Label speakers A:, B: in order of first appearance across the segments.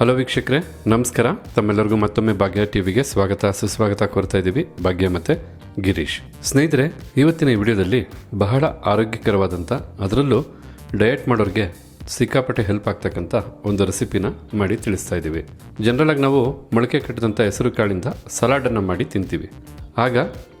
A: Hello ವೀಕ್ಷಕರೇ, ನಮಸ್ಕಾರ. ತಮ್ಮೆಲ್ಲರಿಗೂ ಮತ್ತೊಮ್ಮೆ ಭಾಗ್ಯ ಟಿವಿಗೆ ಸ್ವಾಗತ, ಸುಸ್ವಾಗತ ಕೋರ್ತಾ ಇದ್ದೀವಿ ಭಾಗ್ಯ ಮತ್ತೆ ಗಿರೀಶ್. ಸ್ನೇಹಿತರೆ, ಇವತ್ತಿನ ಈ ವಿಡಿಯೋದಲ್ಲಿ ಬಹಳ ಆರೋಗ್ಯಕರವಾದಂಥ ಅದರಲ್ಲೂ ಡಯಟ್ ಮಾಡೋರಿಗೆ ಸಿಕ್ಕಾಪಟ್ಟೆ ಹೆಲ್ಪ್ ಆಗ್ತಕ್ಕಂಥ ಒಂದು ರೆಸಿಪಿನ ಮಾಡಿ ತಿಳಿಸ್ತಾ ಇದ್ದೀವಿ. ಜನರಲ್ ಆಗಿ ನಾವು ಮೊಳಕೆ ಕಟ್ಟಿದಂಥ ಹೆಸರು ಕಾಳಿಂದ ಸಲಾಡನ್ನು ಮಾಡಿ ತಿಂತೀವಿ. ಆಗ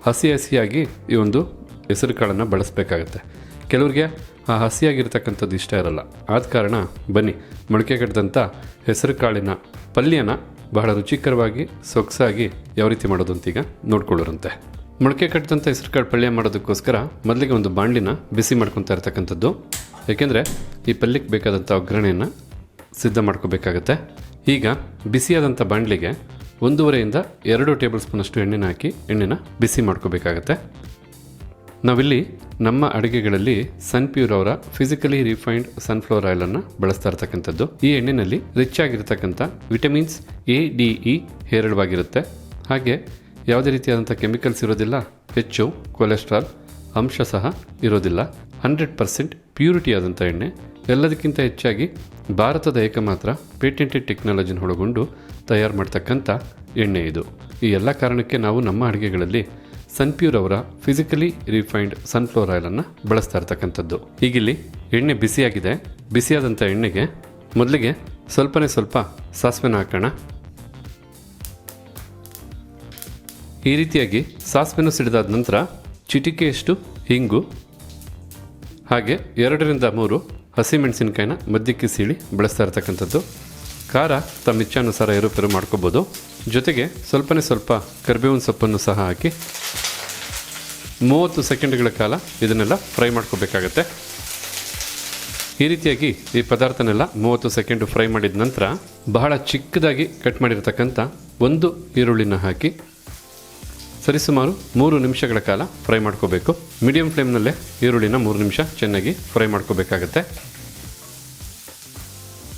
A: ಹಸಿ ಹಸಿಯಾಗಿ ಈ ಒಂದು ಹೆಸರು ಕಾಳನ್ನು ಬಳಸಬೇಕಾಗತ್ತೆ. ಕೆಲವ್ರಿಗೆ ಆ ಹಸಿಯಾಗಿರ್ತಕ್ಕಂಥದ್ದು ಇಷ್ಟ ಇರಲ್ಲ. ಆದ ಕಾರಣ ಬನ್ನಿ ಮೊಳಕೆ ಕಟ್ಟಿದಂಥ ಹೆಸರು ಕಾಳಿನ ಪಲ್ಯನ ಬಹಳ ರುಚಿಕರವಾಗಿ, ಸೊಗಸಾಗಿ ಯಾವ ರೀತಿ ಮಾಡೋದು ಅಂತೀಗ ನೋಡ್ಕೊಳ್ಳೋರಂತೆ. ಮೊಳಕೆ ಕಟ್ಟಿದಂಥ ಹೆಸರು ಕಾಳು ಪಲ್ಯ ಮಾಡೋದಕ್ಕೋಸ್ಕರ ಮೊದಲಿಗೆ ಒಂದು ಬಾಣಲಿನ ಬಿಸಿ ಮಾಡ್ಕೊತಾ ಇರ್ತಕ್ಕಂಥದ್ದು. ಏಕೆಂದರೆ ಈ ಪಲ್ಯಕ್ಕೆ ಬೇಕಾದಂಥ ಒಗ್ಗರಣೆಯನ್ನು ಸಿದ್ಧ ಮಾಡ್ಕೋಬೇಕಾಗತ್ತೆ. ಈಗ ಬಿಸಿಯಾದಂಥ ಬಾಣಲಿಗೆ ಒಂದೂವರೆಯಿಂದ ಎರಡು ಟೇಬಲ್ ಸ್ಪೂನಷ್ಟು ಎಣ್ಣೆನ ಹಾಕಿ ಎಣ್ಣೆನ ಬಿಸಿ ಮಾಡ್ಕೋಬೇಕಾಗತ್ತೆ. ನಾವಿಲ್ಲಿ ನಮ್ಮ ಅಡುಗೆಗಳಲ್ಲಿ ಸನ್ಪ್ಯೂರ್ ಅವರ ಫಿಸಿಕಲಿ ರಿಫೈನ್ಡ್ ಸನ್ಫ್ಲವರ್ ಆಯಿಲನ್ನು ಬಳಸ್ತಾ ಇರ್ತಕ್ಕಂಥದ್ದು. ಈ ಎಣ್ಣೆಯಲ್ಲಿ ರಿಚ್ ಆಗಿರತಕ್ಕಂಥ ವಿಟಮಿನ್ಸ್ ಎ ಡಿ ಇ ಹೇರಳವಾಗಿರುತ್ತೆ. ಹಾಗೆ ಯಾವುದೇ ರೀತಿಯಾದಂಥ ಕೆಮಿಕಲ್ಸ್ ಇರೋದಿಲ್ಲ, ಹೆಚ್ಚು ಕೊಲೆಸ್ಟ್ರಾಲ್ ಅಂಶ ಸಹ ಇರೋದಿಲ್ಲ. ಹಂಡ್ರೆಡ್ ಪರ್ಸೆಂಟ್ ಪ್ಯೂರಿಟಿ ಆದಂಥ ಎಣ್ಣೆ. ಎಲ್ಲದಕ್ಕಿಂತ ಹೆಚ್ಚಾಗಿ ಭಾರತದ ಏಕಮಾತ್ರ ಪೇಟೆಂಟೆಡ್ ಟೆಕ್ನಾಲಜಿನ ಒಳಗೊಂಡು ತಯಾರು ಮಾಡ್ತಕ್ಕಂಥ ಎಣ್ಣೆ ಇದು. ಈ ಎಲ್ಲ ಕಾರಣಕ್ಕೆ ನಾವು ನಮ್ಮ ಅಡುಗೆಗಳಲ್ಲಿ ಸನ್ಪ್ಯೂರ್ ಅವರ ಫಿಸಿಕಲಿ ರಿಫೈನ್ಡ್ ಸನ್ಫ್ಲವರ್ ಆಯಿಲನ್ನು ಬಳಸ್ತಾ ಇರ್ತಕ್ಕಂಥದ್ದು. ಈಗಿಲ್ಲಿ ಎಣ್ಣೆ ಬಿಸಿಯಾಗಿದೆ. ಬಿಸಿಯಾದಂಥ ಎಣ್ಣೆಗೆ ಮೊದಲಿಗೆ ಸ್ವಲ್ಪನೇ ಸ್ವಲ್ಪ ಸಾಸಿವೆನ ಹಾಕೋಣ. ಈ ರೀತಿಯಾಗಿ ಸಾಸಿವೆನ ಸಿಡಿದಾದ ನಂತರ ಚಿಟಿಕೆಯಷ್ಟು ಹಿಂಗು ಹಾಗೆ ಎರಡರಿಂದ ಮೂರು ಹಸಿಮೆಣಸಿನಕಾಯಿನ ಮಧ್ಯಕ್ಕೆ ಸೀಳಿ ಬಳಸ್ತಾ ಇರ್ತಕ್ಕಂಥದ್ದು. ಖಾರ ತಮ್ಮ ಇಚ್ಛಾನುಸಾರ ಏರುಪೇರು ಮಾಡ್ಕೋಬೋದು. ಜೊತೆಗೆ ಸ್ವಲ್ಪನೇ ಸ್ವಲ್ಪ ಕರಿಬೇವಿನ ಸೊಪ್ಪನ್ನು ಸಹ ಹಾಕಿ ಮೂವತ್ತು ಸೆಕೆಂಡ್ಗಳ ಕಾಲ ಇದನ್ನೆಲ್ಲ ಫ್ರೈ ಮಾಡ್ಕೋಬೇಕಾಗತ್ತೆ. ಈ ರೀತಿಯಾಗಿ ಈ ಪದಾರ್ಥನೆಲ್ಲ ಮೂವತ್ತು ಸೆಕೆಂಡು ಫ್ರೈ ಮಾಡಿದ ನಂತರ ಬಹಳ ಚಿಕ್ಕದಾಗಿ ಕಟ್ ಮಾಡಿರತಕ್ಕಂಥ ಒಂದು ಈರುಳ್ಳಿನ ಹಾಕಿ ಸರಿಸುಮಾರು ಮೂರು ನಿಮಿಷಗಳ ಕಾಲ ಫ್ರೈ ಮಾಡ್ಕೋಬೇಕು. ಮೀಡಿಯಂ ಫ್ಲೇಮ್ನಲ್ಲೇ ಈರುಳ್ಳಿನ ಮೂರು ನಿಮಿಷ ಚೆನ್ನಾಗಿ ಫ್ರೈ ಮಾಡ್ಕೋಬೇಕಾಗತ್ತೆ.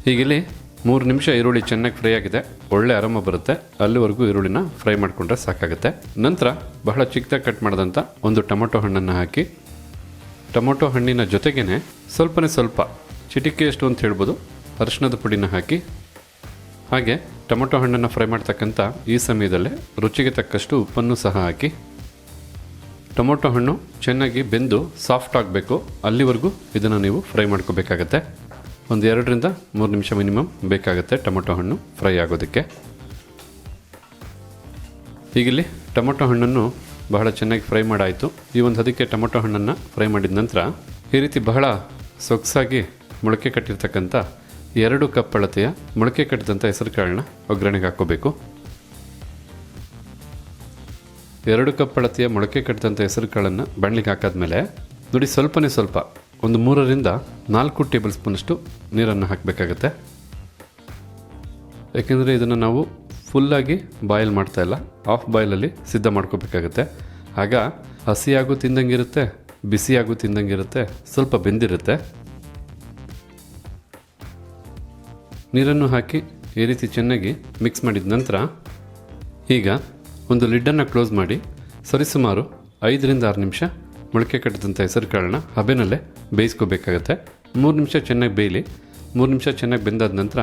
A: ಹೀಗಿಲ್ಲಿ ಮೂರು ನಿಮಿಷ ಈರುಳ್ಳಿ ಚೆನ್ನಾಗಿ ಫ್ರೈ ಆಗಿದೆ. ಒಳ್ಳೆ ಆರಾಮ ಬರುತ್ತೆ. ಅಲ್ಲಿವರೆಗೂ ಈರುಳ್ಳಿನ ಫ್ರೈ ಮಾಡಿಕೊಂಡ್ರೆ ಸಾಕಾಗುತ್ತೆ. ನಂತರ ಬಹಳ ಚಿಕ್ಕದಾಗಿ ಕಟ್ ಮಾಡಿದಂಥ ಒಂದು ಟೊಮೊಟೊ ಹಣ್ಣನ್ನು ಹಾಕಿ. ಟೊಮೊಟೊ ಹಣ್ಣಿನ ಜೊತೆಗೇ ಸ್ವಲ್ಪನೇ ಸ್ವಲ್ಪ ಚಿಟಿಕೆಯಷ್ಟು ಅಂತ ಹೇಳ್ಬೋದು. ಅರಿಶಿಣದ ಪುಡಿನ ಹಾಕಿ. ಹಾಗೆ ಟೊಮೊಟೊ ಹಣ್ಣನ್ನು ಫ್ರೈ ಮಾಡ್ತಕ್ಕಂಥ ಈ ಸಮಯದಲ್ಲೇ ರುಚಿಗೆ ತಕ್ಕಷ್ಟು ಉಪ್ಪನ್ನು ಸಹ ಹಾಕಿ. ಟೊಮೊಟೊ ಹಣ್ಣು ಚೆನ್ನಾಗಿ ಬೆಂದು ಸಾಫ್ಟ್ ಆಗಬೇಕು. ಅಲ್ಲಿವರೆಗೂ ಇದನ್ನು ನೀವು ಫ್ರೈ ಮಾಡ್ಕೋಬೇಕಾಗತ್ತೆ. ಒಂದು ಎರಡರಿಂದ ಮೂರು ನಿಮಿಷ ಮಿನಿಮಮ್ ಬೇಕಾಗುತ್ತೆ ಟೊಮೊಟೊ ಹಣ್ಣು ಫ್ರೈ ಆಗೋದಕ್ಕೆ. ಈಗಿಲ್ಲಿ ಟೊಮೊಟೊ ಹಣ್ಣನ್ನು ಬಹಳ ಚೆನ್ನಾಗಿ ಫ್ರೈ ಮಾಡಾಯಿತು. ಈ ಒಂದು ಅದಕ್ಕೆ ಟೊಮೊಟೊ ಹಣ್ಣನ್ನು ಫ್ರೈ ಮಾಡಿದ ನಂತರ ಈ ರೀತಿ ಬಹಳ ಸೊಗಸಾಗಿ ಮೊಳಕೆ ಕಟ್ಟಿರ್ತಕ್ಕಂಥ ಎರಡು ಕಪ್ ಅಳತೆಯ ಮೊಳಕೆ ಕಟ್ಟಿದಂಥ ಹೆಸರು ಕಾಳನ್ನ ಒಗ್ಗರಣೆಗೆ ಹಾಕೋಬೇಕು ಎರಡು ಕಪ್ ಅಳತೆಯ ಮೊಳಕೆ ಕಟ್ಟಿದಂಥ ಹೆಸರು ಕಾಳನ್ನು ಹಾಕಾದ್ಮೇಲೆ ನೋಡಿ ಸ್ವಲ್ಪನೇ ಸ್ವಲ್ಪ ಒಂದು ಮೂರರಿಂದ ನಾಲ್ಕು ಟೇಬಲ್ ಸ್ಪೂನಷ್ಟು ನೀರನ್ನು ಹಾಕಬೇಕಾಗತ್ತೆ. ಯಾಕೆಂದರೆ ಇದನ್ನು ನಾವು ಫುಲ್ಲಾಗಿ ಬಾಯ್ಲ್ ಮಾಡ್ತಾ ಇಲ್ಲ, ಆಫ್ ಬಾಯ್ಲಲ್ಲಿ ಸಿದ್ಧ ಮಾಡ್ಕೋಬೇಕಾಗತ್ತೆ. ಆಗ ಹಸಿಯಾಗೂ ತಿಂದಂಗಿರುತ್ತೆ, ಬಿಸಿಯಾಗೂ ತಿಂದಂಗಿರುತ್ತೆ, ಸ್ವಲ್ಪ ಬೆಂದಿರುತ್ತೆ. ನೀರನ್ನು ಹಾಕಿ ಈ ರೀತಿ ಚೆನ್ನಾಗಿ ಮಿಕ್ಸ್ ಮಾಡಿದ ನಂತರ ಈಗ ಒಂದು ಲಿಡ್ಡನ್ನು ಕ್ಲೋಸ್ ಮಾಡಿ ಸರಿಸುಮಾರು ಐದರಿಂದ ಆರು ನಿಮಿಷ ಮೊಳಕೆ ಕಟ್ಟಿದಂಥ ಹೆಸರು ಕಾಳನ್ನ ಹಬೆನಲ್ಲೇ ಬೇಯಿಸ್ಕೋಬೇಕಾಗತ್ತೆ ಮೂರು ನಿಮಿಷ ಚೆನ್ನಾಗಿ ಬೇಯಲಿ. ಮೂರು ನಿಮಿಷ ಚೆನ್ನಾಗಿ ಬೆಂದಾದ ನಂತರ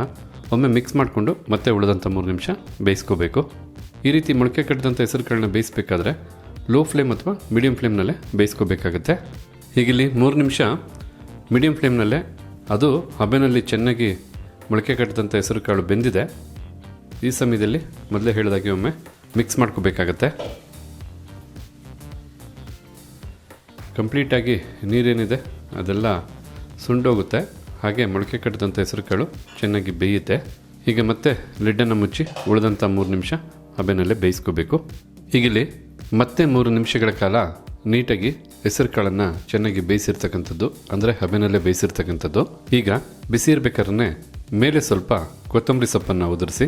A: ಒಮ್ಮೆ ಮಿಕ್ಸ್ ಮಾಡಿಕೊಂಡು ಮತ್ತೆ ಉಳಿದಂಥ ಮೂರು ನಿಮಿಷ ಬೇಯಿಸ್ಕೋಬೇಕು. ಈ ರೀತಿ ಮೊಳಕೆ ಕಟ್ಟಿದಂಥ ಹೆಸರು ಕಾಳನ್ನ ಬೇಯಿಸಬೇಕಾದ್ರೆ ಲೋ ಫ್ಲೇಮ್ ಅಥವಾ ಮೀಡಿಯಂ ಫ್ಲೇಮ್ನಲ್ಲೇ ಬೇಯಿಸ್ಕೋಬೇಕಾಗತ್ತೆ. ಹೀಗಿಲ್ಲಿ ಮೂರು ನಿಮಿಷ ಮೀಡಿಯಂ ಫ್ಲೇಮ್ನಲ್ಲೇ ಅದು ಹಬೆನಲ್ಲಿ ಚೆನ್ನಾಗಿ ಮೊಳಕೆ ಕಟ್ಟಿದಂಥ ಹೆಸರು ಕಾಳು ಬೆಂದಿದೆ. ಈ ಸಮಯದಲ್ಲಿ ಮೊದಲೇ ಹೇಳಿದಾಗೆ ಒಮ್ಮೆ ಮಿಕ್ಸ್ ಮಾಡ್ಕೋಬೇಕಾಗತ್ತೆ. ಕಂಪ್ಲೀಟಾಗಿ ನೀರೇನಿದೆ ಅದೆಲ್ಲ ಸುಂಡೋಗುತ್ತೆ. ಹಾಗೆ ಮೊಳಕೆ ಕಟ್ಟಿದಂಥ ಹೆಸರು ಕಾಳು ಚೆನ್ನಾಗಿ ಬೇಯುತ್ತೆ. ಹೀಗೆ ಮತ್ತೆ ಲಿಡ್ಡನ್ನು ಮುಚ್ಚಿ ಉಳಿದಂಥ ಮೂರು ನಿಮಿಷ ಹಬೆನಲ್ಲೇ ಬೇಯಿಸ್ಕೋಬೇಕು. ಈಗಲಿ ಮತ್ತೆ ಮೂರು ನಿಮಿಷಗಳ ಕಾಲ ನೀಟಾಗಿ ಹೆಸರು ಕಾಳನ್ನು ಚೆನ್ನಾಗಿ ಬೇಯಿಸಿರ್ತಕ್ಕಂಥದ್ದು, ಅಂದರೆ ಹಬೆನಲ್ಲೇ ಬೇಯಿಸಿರ್ತಕ್ಕಂಥದ್ದು. ಈಗ ಬಿಸಿ ಇರಬೇಕಾದ್ರೆ ಮೇಲೆ ಸ್ವಲ್ಪ ಕೊತ್ತಂಬರಿ ಸೊಪ್ಪನ್ನು ಉದುರಿಸಿ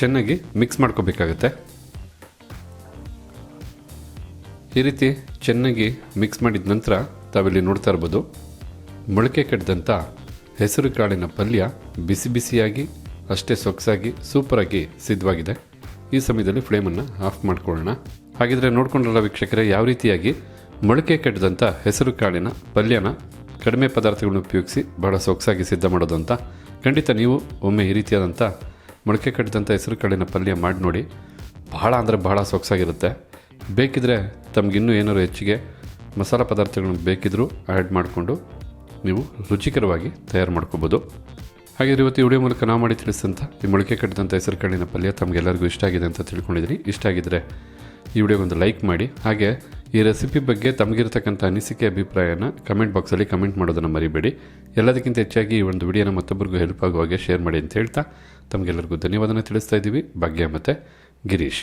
A: ಚೆನ್ನಾಗಿ ಮಿಕ್ಸ್ ಮಾಡ್ಕೋಬೇಕಾಗತ್ತೆ. ಈ ರೀತಿ ಚೆನ್ನಾಗಿ ಮಿಕ್ಸ್ ಮಾಡಿದ ನಂತರ ತಾವಿಲ್ಲಿ ನೋಡ್ತಾ ಇರ್ಬೋದು, ಮೊಳಕೆ ಕಟ್ಟಿದಂಥ ಹೆಸರು ಕಾಳಿನ ಪಲ್ಯ ಬಿಸಿ ಬಿಸಿಯಾಗಿ, ಅಷ್ಟೇ ಸೊಗಸಾಗಿ ಸೂಪರಾಗಿ ಸಿದ್ಧವಾಗಿದೆ. ಈ ಸಮಯದಲ್ಲಿ ಫ್ಲೇಮನ್ನು ಆಫ್ ಮಾಡ್ಕೊಳ್ಳೋಣ. ಹಾಗಿದ್ರೆ ನೋಡ್ಕೊಂಡ್ರಲ್ಲ ವೀಕ್ಷಕರೇ, ಯಾವ ರೀತಿಯಾಗಿ ಮೊಳಕೆ ಕಟ್ಟಿದಂಥ ಹೆಸರು ಕಾಳಿನ ಪಲ್ಯನ ಕಡಿಮೆ ಪದಾರ್ಥಗಳನ್ನ ಉಪಯೋಗಿಸಿ ಬಹಳ ಸೊಗಸಾಗಿ ಸಿದ್ಧ ಮಾಡೋದು ಅಂತ ಖಂಡಿತ ನೀವು ಒಮ್ಮೆ ಈ ರೀತಿಯಾದಂಥ ಮೊಳಕೆ ಕಟ್ಟಿದಂಥ ಹೆಸರು ಕಾಳಿನ ಪಲ್ಯ ಮಾಡಿ ನೋಡಿ, ಬಹಳ ಅಂದರೆ ಬಹಳ ಸೊಗಸಾಗಿರುತ್ತೆ. ಬೇಕಿದ್ರೆ ತಮಗಿನ್ನೂ ಏನಾದ್ರು ಹೆಚ್ಚಿಗೆ ಮಸಾಲ ಪದಾರ್ಥಗಳನ್ನು ಬೇಕಿದ್ದರೂ ಆ್ಯಡ್ ಮಾಡಿಕೊಂಡು ನೀವು ರುಚಿಕರವಾಗಿ ತಯಾರು ಮಾಡ್ಕೋಬೋದು. ಹಾಗೆ ಇವತ್ತು ವಿಡಿಯೋ ಮೂಲಕ ನಾವು ಮಾಡಿ ತಿಳಿಸಿದಂಥ ಈ ಮೊಳಕೆ ಕಟ್ಟಿದಂಥ ಹೆಸರು ಕಾಳಿನ ಪಲ್ಯ ತಮಗೆಲ್ಲರಿಗೂ ಇಷ್ಟ ಆಗಿದೆ ಅಂತ ತಿಳ್ಕೊಂಡಿದ್ದೀನಿ ಇಷ್ಟ ಆಗಿದ್ದರೆ ಈ ವಿಡಿಯೋಗೊಂದು ಲೈಕ್ ಮಾಡಿ. ಹಾಗೆ ಈ ರೆಸಿಪಿ ಬಗ್ಗೆ ತಮಗಿರ್ತಕ್ಕಂಥ ಅನಿಸಿಕೆ ಅಭಿಪ್ರಾಯನ ಕಮೆಂಟ್ ಬಾಕ್ಸಲ್ಲಿ ಕಮೆಂಟ್ ಮಾಡೋದನ್ನು ಮರಿಬೇಡಿ. ಎಲ್ಲದಕ್ಕಿಂತ ಹೆಚ್ಚಾಗಿ ಈ ಒಂದು ವಿಡಿಯೋನ ಮತ್ತೊಬ್ಬರಿಗೂ ಹೆಲ್ಪ್ ಆಗುವ ಹಾಗೆ ಶೇರ್ ಮಾಡಿ ಅಂತ ಹೇಳ್ತಾ ತಮಗೆಲ್ಲರಿಗೂ ಧನ್ಯವಾದನ ತಿಳಿಸ್ತಾ ಇದ್ದೀವಿ. ಭಾಗ್ಯ ಮತ್ತು ಗಿರೀಶ್.